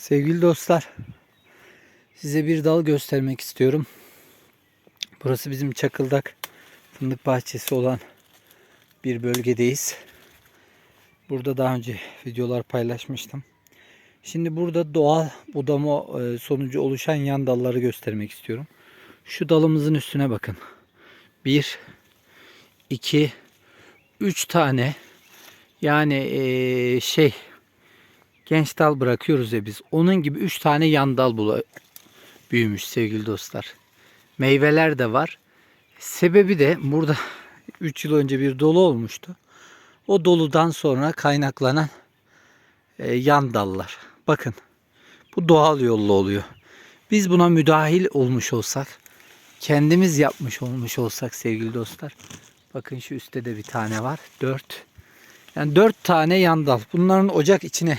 Sevgili dostlar, size bir dal göstermek istiyorum. Burası bizim Çakıldak fındık bahçesi olan bir bölgedeyiz. Burada daha önce videolar paylaşmıştım. Şimdi burada doğal budama e, sonucu oluşan yan dalları göstermek istiyorum. Şu dalımızın üstüne bakın. Bir, iki, üç tane yani e, şey genç dal bırakıyoruz ya biz. Onun gibi 3 tane yan dal bula büyümüş sevgili dostlar. Meyveler de var. Sebebi de burada 3 yıl önce bir dolu olmuştu. O doludan sonra kaynaklanan e, yan dallar. Bakın bu doğal yolla oluyor. Biz buna müdahil olmuş olsak, kendimiz yapmış olmuş olsak sevgili dostlar. Bakın şu üstte de bir tane var. 4. Yani 4 tane yan dal. Bunların ocak içine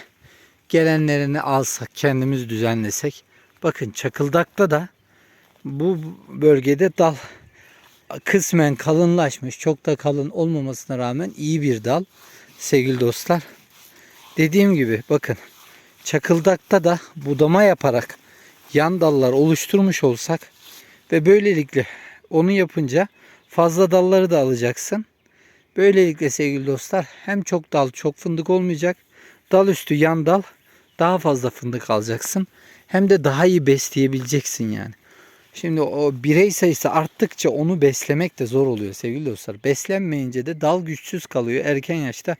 gelenlerini alsak, kendimiz düzenlesek. Bakın Çakıldak'ta da bu bölgede dal kısmen kalınlaşmış. Çok da kalın olmamasına rağmen iyi bir dal sevgili dostlar. Dediğim gibi bakın Çakıldak'ta da budama yaparak yan dallar oluşturmuş olsak ve böylelikle onu yapınca fazla dalları da alacaksın. Böylelikle sevgili dostlar hem çok dal çok fındık olmayacak. Dal üstü yan dal daha fazla fındık alacaksın. Hem de daha iyi besleyebileceksin yani. Şimdi o birey sayısı arttıkça onu beslemek de zor oluyor sevgili dostlar. Beslenmeyince de dal güçsüz kalıyor. Erken yaşta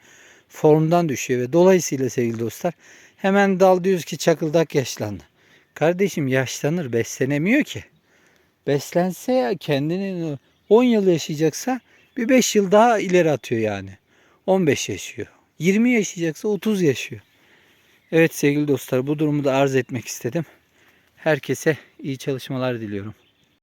formdan düşüyor ve dolayısıyla sevgili dostlar hemen dal diyoruz ki çakıldak yaşlandı. Kardeşim yaşlanır beslenemiyor ki. Beslense ya kendini 10 yıl yaşayacaksa bir 5 yıl daha ileri atıyor yani. 15 yaşıyor. 20 yaşayacaksa 30 yaşıyor. Evet sevgili dostlar bu durumu da arz etmek istedim. Herkese iyi çalışmalar diliyorum.